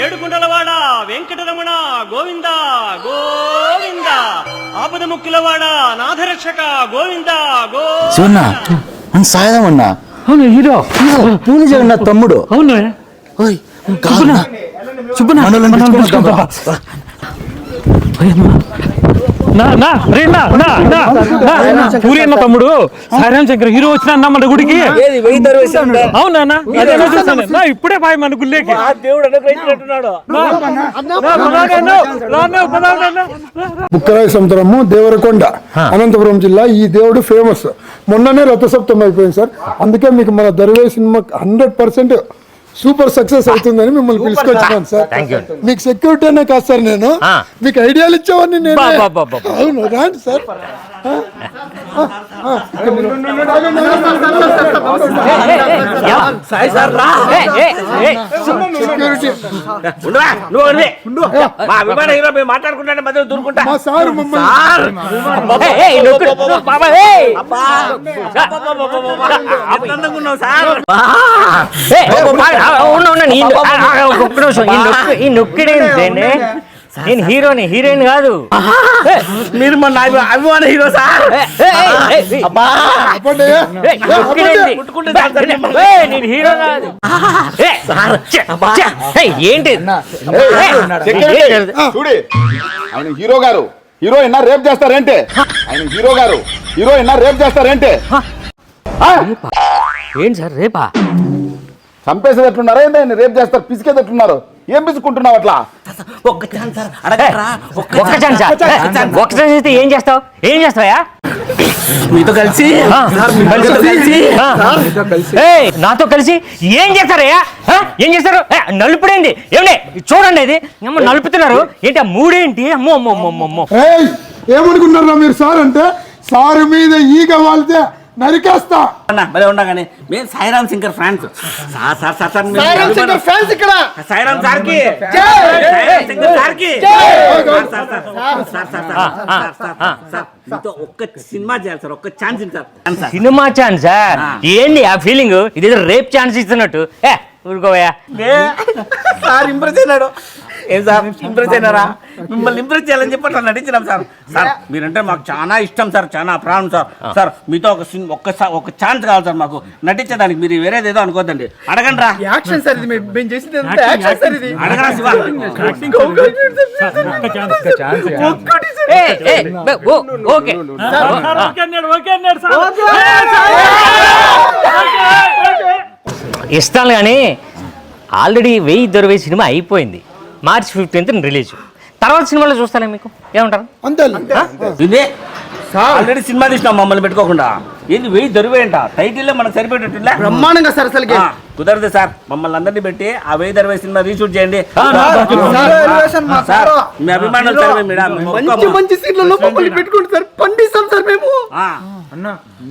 ఏడుకుండలవాడ వెంకటరమణ గోవింద గోవింద. ఆపద ముక్కులవాడ నాథరక్షక గోవింద శివన్న గోవింద మన సాయదం అన్నా. అవును హీరో. పూరి జగన్నాథ్ తమ్ముడు. అవును. ఓయ్. సుబ్బన్న. మనోళ్ళని పిలుచుకొని వద్దాం. రా. పూరేనా తమ్ముడు? సరే శంకర్ హీరో వచ్చిన మన గుడికి? అవునా ఇప్పుడే పాయ మన గుళ్ళేకి. బుక్కరాయ సముద్రము దేవరకొండ అనంతపురం జిల్లా ఈ దేవుడు ఫేమస్. మొన్ననే రథసప్తం అయిపోయింది సార్. అందుకే మీకు మన దరివే cinema hundred percent super success అవుతుందని మిమ్మల్ని పిలుచుకొచ్చాను సార్. మీకు సెక్యూరిటీ అనే కాదు సార్ నేను. మీకు ఐడియాలు ఇచ్చేవాడిని నేను. అవును రాండి సార్. మాట్లాడుకుంటానే ఈ నొక్కిడేంటండి నేను హీరోని హీరోయిన్ కాదు. మీరు మన అభిమాన హీరో సార్. నేను హీరో కాదు. ఏంటి? ఆయన హీరో గారు. హీరోయిన్ రేప్ చేస్తారంటే? ఆయన హీరో గారు. హీరోయిన్ రేప్ చేస్తారేంటి? ఏంటి సార్ రేపా? చంపేసేటట్టున్నారా ఏంటి ఆయన? రేప్ చేస్తారు పిసికేటట్టున్నారు. ఏం పిసుకుంటున్నావు అట్లా? ఒక్క ఛాన్స్ అడగరా ఒక్క ఛాన్స్ ఒక్క ఛాన్స్ ఇస్తే ఏం చేస్తావు? ఏం చేస్తావా మీతో కలిసి నాతో కలిసి ఏం చేస్తారయ్యా? ఏం చేస్తారు? ఏ, నలుపుడేంటి ఏమండి చూడండి ఇది. ఏమో నలుపుతున్నారు. ఏంటి ఆ మూడేంటి? అమ్మో అమ్మో అమ్మో అమ్మో, ఏమనుకున్నారా మీరు సార్ అంటే సారు మీద ఈగ వాళ్తే నరికేస్తా అన్న భలే మేము Sairam Shankar fans sir sir sir sir Sairam Shankar fans ఇక్కడ సాయిరామ్ సార్కి సినిమా చేయాలి సార్ ఒక్క ఛాన్స్ సార్ సినిమా ఛాన్స్ ఏంటి ఆ ఫీలింగ్ ఇది రేప్ ఛాన్స్ ఇస్తున్నట్టు ఏ ఊరుకోవయ్యా. సార్ ఇంప్రెస్ అయినాడు ఏం సార్ ఇంప్రెస్ అయినారా మిమ్మల్ని ఇంప్రెస్ చేయాలని చెప్పి అట్లా నటించినాం సార్. సార్ మీరంటే మాకు చాలా ఇష్టం సార్ చాలా ప్రాణం సార్. సార్ మీతో ఒక సిన్ ఒక్క ఒక ఛాన్స్ కావాలి సార్ మాకు. నటించడానికి మీరు వేరేది ఏదో అనుకోద్దండి. అడగండి రా. యాక్షన్ సార్ ఇది మేము చేసింది యాక్షన్ సార్ ఇది? అడగరా శివ. ఓకే. సార్, ఓకే అన్నాడు, ఓకే అన్నాడు సార్. ఇస్తాను కానీ ఆల్రెడీ వెయ్యి దొరవే సినిమా అయిపోయింది. March fifteenth release. తర్వాత సినిమాలో చూస్తానే మీకు? ఏమంటారు? అంతే. ఇదే ఆల్రెడీ సినిమా తీసినాం మమ్మల్ని పెట్టుకోకుండా. ఏంది వెయ్యి దొరివేయంట టైటిల్ మనకు సరిపెట్టేట్టులే బ్రహ్మాండంగా సార్ అసలు కుదరదు సార్. మమ్మల్ని అందరినీ పెట్టి ఆ వెయ్యి దొరివే సినిమా రీషూట్ చేయండి. సార్ మీ అభిమానులు సర్వే మేడం మేము మంచి. మంచి సీట్లలో మమ్మల్ని పెట్టుకుంటే సార్. పండిస్తాం సార్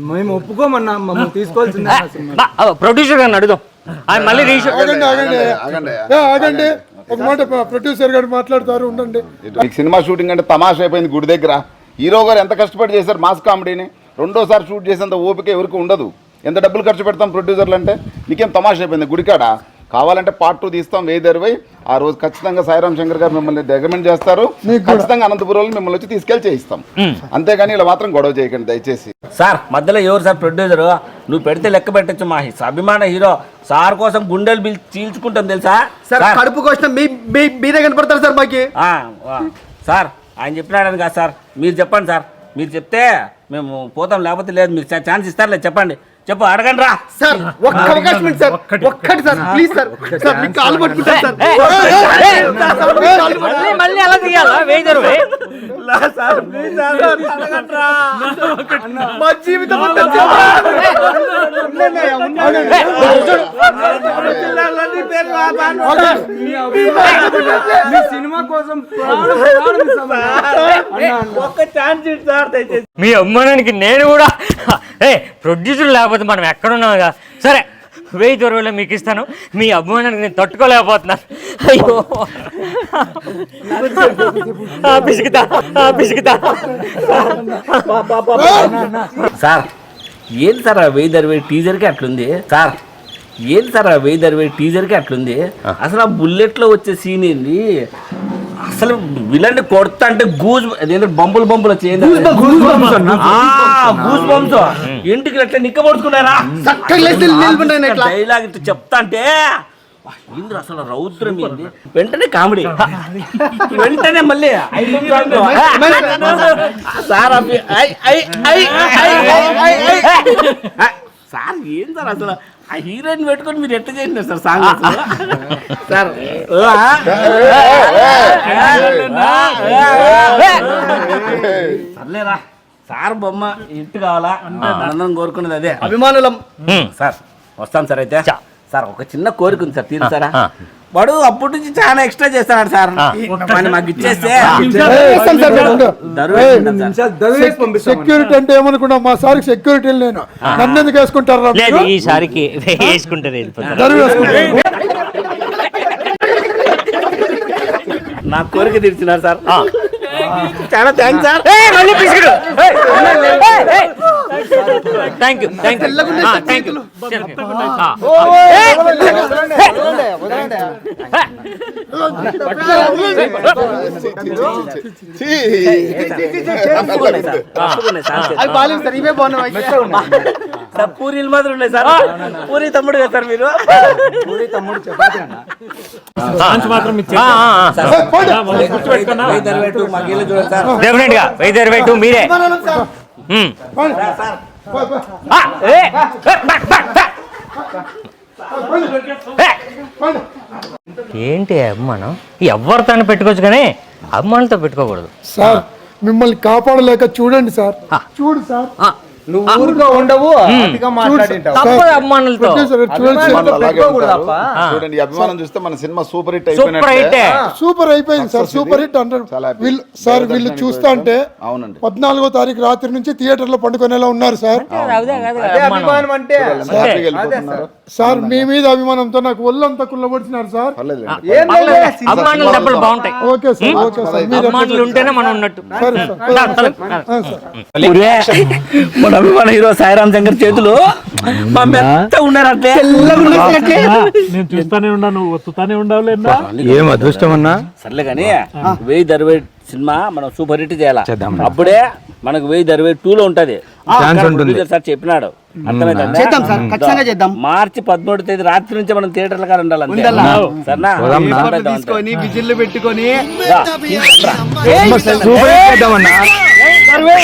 మేము ఒప్పుకోమన్నా మమ్మల్ని తీసుకోవాల్సిందే ప్రొడ్యూసర్ గారిని అడుగుదాం. ఆయన మళ్ళీ ఆగండి ఆగండి ఆగండి. ఒక మాట ప్రొడ్యూసర్ గారు మాట్లాడతారు ఉండండి. మీకు సినిమా షూటింగ్ అంటే తమాషా అయిపోయింది గుడి దగ్గర. హీరో గారు ఎంత కష్టపడి చేశారు మాస్ కామెడీని? రెండోసారి షూట్ చేసేంత ఓపిక ఎవరికి ఉండదు. ఎంత డబ్బులు ఖర్చు పెడతాం ప్రొడ్యూసర్లు అంటే? నీకేం తమాషా అయిపోయింది గుడికాడ? కావాలంటే పార్ట్ టూ తీస్తాం వెయ్యి దరివై ఆ రోజు ఖచ్చితంగా సాయిరామ్ శంకర్ గారు మిమ్మల్ని రికమెండ్ చేస్తారు. ఖచ్చితంగా అనంతపురంలో మిమ్మల్ని వచ్చి తీసుకెళ్ళి చేయిస్తాం. అంతేగాని ఇలా మాత్రం గొడవ చేయకండి దయచేసి. సార్ మధ్యలో ఎవరు సార్ ప్రొడ్యూసర్ నువ్వు పెడితే లెక్క పెట్టచ్చు మా అభిమాన హీరో సార్ కోసం గుండెలు బిల్ చీల్చుకుంటాం తెలుసా? సార్ కడుపు కోసం మీరే కనపడతారు సార్ మాకి. సార్ ఆయన చెప్పినాడని కాదు సార్. మీరు చెప్పండి సార్. మీరు చెప్తే మేము పోతాం లేకపోతే లేదు. మీరు ఛాన్స్ ఇస్తారులే చెప్పండి. చెప్పు అడగండి రా సార్ ఒక్క అవకాశం ఇవ్వండి సార్ ఒక్కటి సార్ ప్లీజ్ సార్ సార్ మీకు కాలు పట్టుకుంటాను సార్ మళ్ళీ మళ్ళీ అలా తీయాలా మా జీవితం సినిమా కోసం ఒక్క ఛాన్స్ ఇటు మీ అమ్మానానికి నేను కూడా ఏ ప్రొడ్యూసర్ లేకపోతే మనం ఎక్కడున్నాగా సరే వెయ్యి దూరంలో మీకు ఇస్తాను. మీ అభిమానానికి నేను తట్టుకోలేకపోతున్నాను. అయ్యో. పిసుకుతా పిసుకుతా సార్ ఏంటి సార్ ఆ వెయ్యి దరివే టీజర్కి అట్లుంది? సార్ ఏంటి సార్ ఆ వెయ్యి అరవై టీజర్కి అట్లుంది? అసలు ఆ బుల్లెట్లో వచ్చే సీన్ ఏంది? అసలు విలన్ కొడతా అంటే గూజ్ అదేంటో బంపులు బంపులు వచ్చేది గూజ్ బంప్స్ ఇంటికి అట్లా నిక్కబడుచుకున్నారా డైలాగ్ ఇట్లా చెప్తా అంటే ఏందిరా అసలు రౌద్రం ఏంది వెంటనే కామెడీ. వెంటనే మళ్ళీ. సార్ ఏం సార్ అసలు? ఆ హీరోయిన్ పెట్టుకొని మీరు ఎట్లా చేసినారు సార్ సాంగ్? సార్? సర్లేరా. సార్ బొమ్మ ఇంటి కావాలా? ఆనందం కోరుకున్నది అదే. అభిమానులం. సార్ వస్తాం సార్ అయితే. చా. సార్ ఒక చిన్న కోరిక ఉంది సార్ తీరుస్తారా. వాడు అప్పటి నుంచి చాలా ఎక్స్ట్రా చేస్తున్నాడు సార్. మాకు ఇచ్చేస్తే సార్ సార్. సెక్యూరిటీ అంటే ఏమనుకున్నా మా సార్కి సెక్యూరిటీ నేను నన్ను ఎందుకు వేసుకుంటారా? ఈసారికి వేసుకుంటారు నా కోరిక తీర్చినారు సార్. చాలా thanks sir. Thank you thank you thank you sir. తప్పకుండా సార్. సార్ పూరీలు మాత్రం ఉన్నాయి సార్. పూరి తమ్ముడు కదా సార్ మీరు డెఫినెట్గా వెయ్యి ఇరవై టూ మీరే. ఏంటి అభిమానం? ఎవరితో పెట్టుకోవచ్చు కానీ అభిమానులతో పెట్టుకోకూడదు. సార్ మిమ్మల్ని కాపాడలేక చూడండి సార్. చూడు సార్. నువ్వు ఊరిలో ఉండవు. చూడండి అభిమానం చూస్తే మన సినిమా సూపర్ హిట్ అయిపోయినట్టే. సూపర్ అయిపోయింది సార్ సూపర్ హిట్. అంటారు సార్ వీళ్ళు చూస్తా అంటే అవునండి. పద్నాలుగో తారీఖు రాత్రి నుంచి థియేటర్లో పండుకునేలా ఉన్నారు సార్. అదే కాదు అదే అభిమానం. అంటే హ్యాపీగా వెళ్ళిపోతున్నారు. సార్. మీ మీద అభిమానంతో నాకు ఒళ్ళంతా కుల్లబడిచినారు sir. Okay sir okay sir. మీరు అభిమానులు ఉంటేనే మనం ఉన్నట్టు. మన అభిమాన హీరో సాయిరామ్ శంకర్ చేతులు. మా మెత్త ఉన్నారు అట్లే నేను చూస్తానే ఉన్నా నువ్వు. ఏం అదృష్టం అన్నా? సర్లే కానీ వెయ్యి దరవై సినిమా మనం సూపర్ హిట్ చేయాలి? అప్పుడే మనకు వెయ్యి దరవై టూ లో ఉంటది ఛాన్స్ ఉంటుంది. ప్రొడ్యూసర్ సార్ చెప్పినాడు. అర్థమైందా? మార్చి పదమూడు తేదీ రాత్రి నుంచి మనం థియేటర్ల కాడ ఉండాలి. సరేనా? పెట్టుకొని. రా.